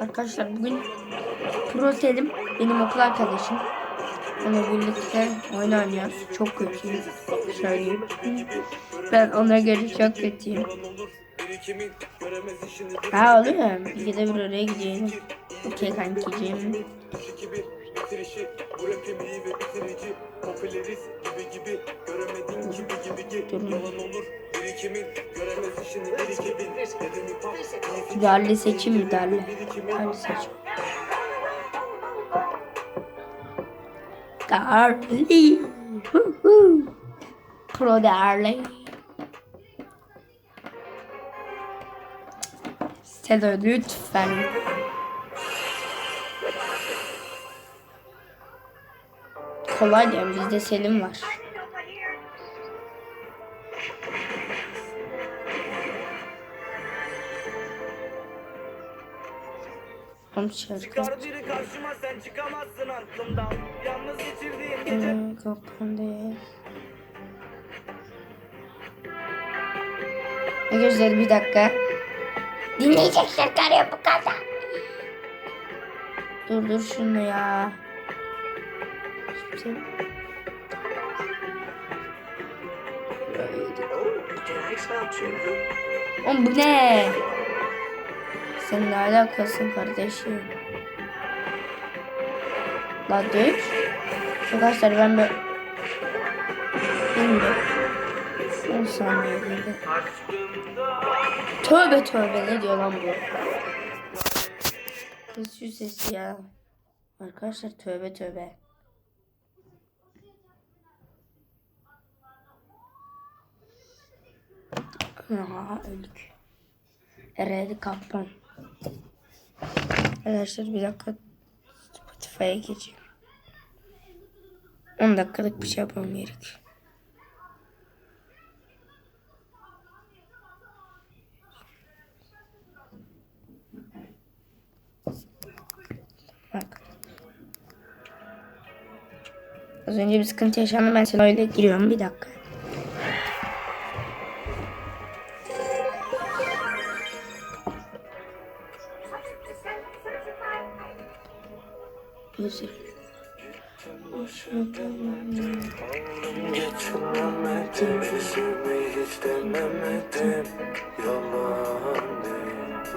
Arkadaşlar bugün Pro Selim benim okul arkadaşım. Onunla birlikte oyun oynuyoruz. Çok kötüyüm. Söyleyeyim. Ben ona göre çok kötüyüm. Ha oluyor. İkide bir oraya gidiyorum. Okey kankicim. Darli seçim mi darli? Darli seçim. Darli. Hu hu. Pro darli. Seda lütfen. Kolay diyorum bizde Selim var. Tam şarkı. Çıkar biri karşıma sen çıkamazsın aklımdan Yalnız geçirdiğim gece Hmm, değil. Arkadaşlar bir dakika. Dinleyecek şarkı bu kadar. Dur dur şunu ya. Şimdi- Oğlum bu ne? Senin ne alakasın kardeşim? La dur. Arkadaşlar ben bir... Bilmiyorum. 10 saniye dedi. Tövbe tövbe ne diyor lan bu? Kız şu sesi ya. Arkadaşlar tövbe tövbe. Aha öldük. Eredi kaplan. Arkadaşlar bir dakika Spotify'a geçeyim. 10 dakikalık bir şey yapmam gerek. Bak. Az önce bir sıkıntı yaşandı. Ben sana öyle giriyorum. Bir dakika. Özür. Geçinemedim, üzülmeyi hiç denemedim Yalan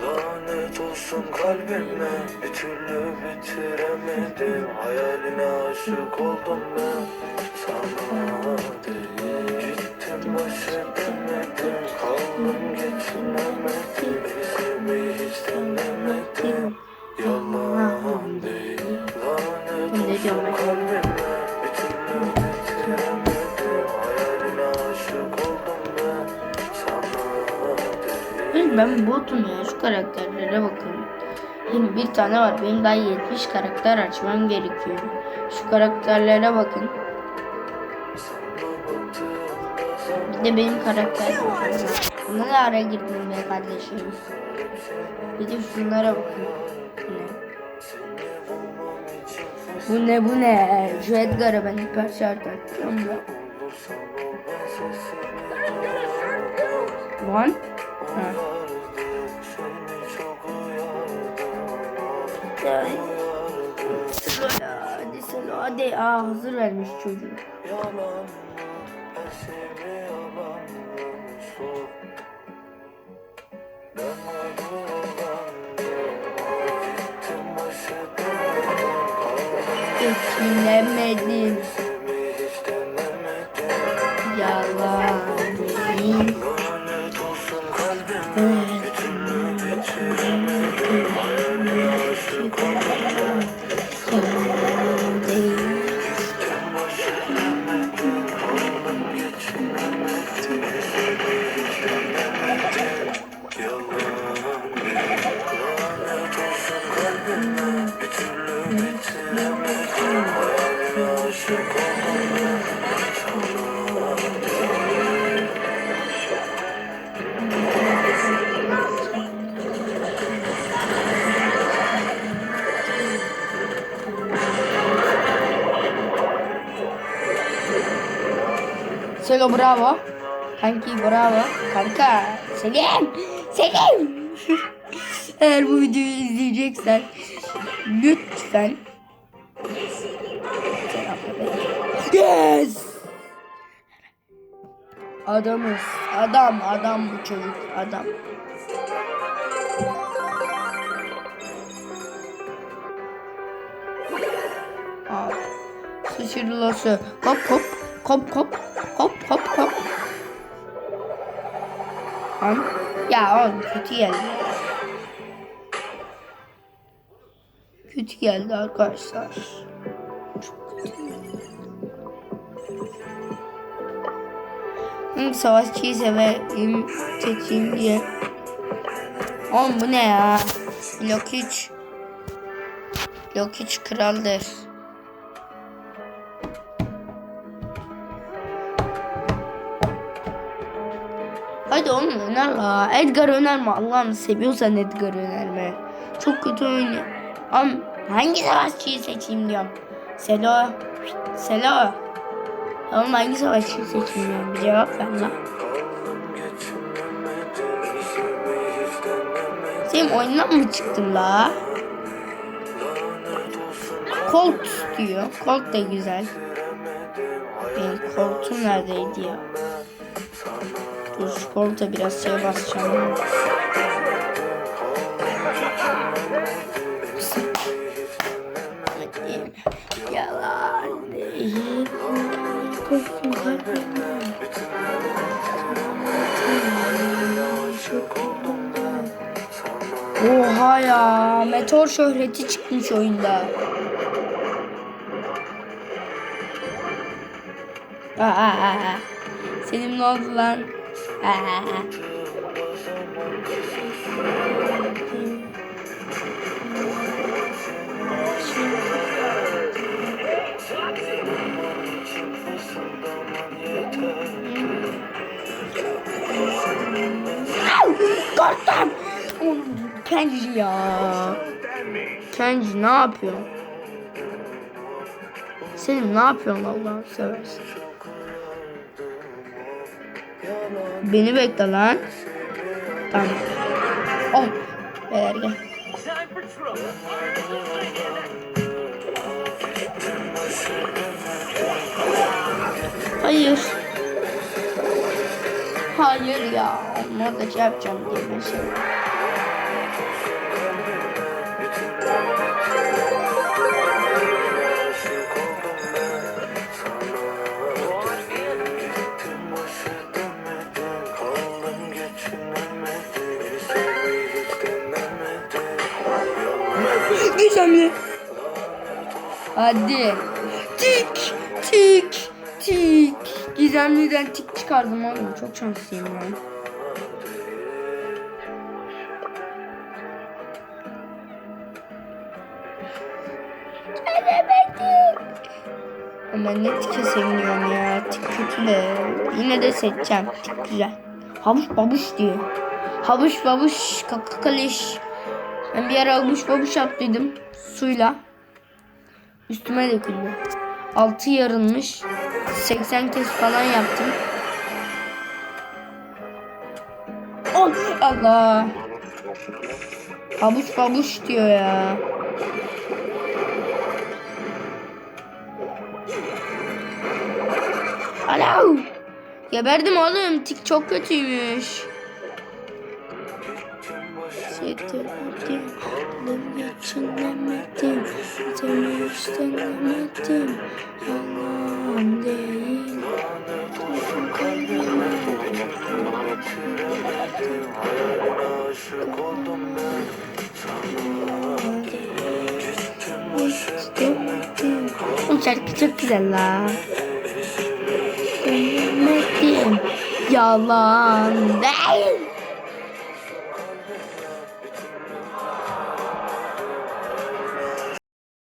Lanet olsun kalbime Bir türlü bitiremedim Hayaline aşık oldum ben Sana Botum ya şu karakterlere bakın. Benim bir tane var. Benim daha 70 karakter açmam gerekiyor. Şu karakterlere bakın. Bir de benim karakter. Buna da ara girdim be kardeşim. Bir de şunlara bakın. Bu ne? Bu ne ne? Şu Edgar'a ben hiper şart attım da. Lan. Ha. Hadi hadi sen hadi. Aa hazır vermiş çocuğu. Yalan mı? Selo bravo. Kanki bravo. Kanka. Selim. Selim. Eğer bu videoyu izleyeceksen lütfen Yes! Adamız. Adam, adam bu çocuk. Adam. Aa, sıçrılası. Hop hop. Hop hop. Hop hop hop. Lan. Ya oğlum kötü geldi. Kötü geldi arkadaşlar. Çok kötü. Hangi savaşçıyı severim seçeyim diye. Oğlum bu ne ya? Blok 3. Blok 3 kraldır. Oğlum öner la. Edgar önerme. Allah'ını seviyorsan Edgar önerme. Çok kötü oynuyor. Am hangi savaşçıyı seçeyim diyorum. Selo. Selo. Oğlum hangi savaşçıyı seçeyim diyorum. Bir cevap ver la. Senin oyundan mı çıktın la? Colt diyor. Colt da güzel. Benim Colt'um neredeydi ya? Dur Colt'a biraz şey basacağım. Yalan. Oha ya. Meteor şöhreti çıkmış oyunda. Aa. Senin ne oldu lan? Korktum. Kenji ya. Kenji ne yapıyorsun? Senin ne yapıyorsun Allah'ını seversen? Beni bekle lan. Tamam. Oh. Beyler gel. Hayır. Hayır ya. Da şey yapacağım diye ben şey. Hadi. Tik tik tik. Gizemliden tik çıkardım oğlum. Çok şanslıyım ben. Ama ne tike seviniyorum ya. Tik kötü de. Yine de seçeceğim. Tik güzel. Havuç babuş diyor. Havuç babuş kaka kaliş. Ben bir ara havuç babuş yaptıydım. Suyla. Üstüme döküldü. Altı yarılmış. 80 kez falan yaptım. Allah. Havuç babuş diyor ya. Alo. Geberdim oğlum. Tik çok kötüymüş. Yetemedim, geçinemedim, seni istemedim, yalan değil. Tutun kalbime. Aşık oldum ben İstemedim. Bu şarkı çok güzel la. İstemedim, yalan değil.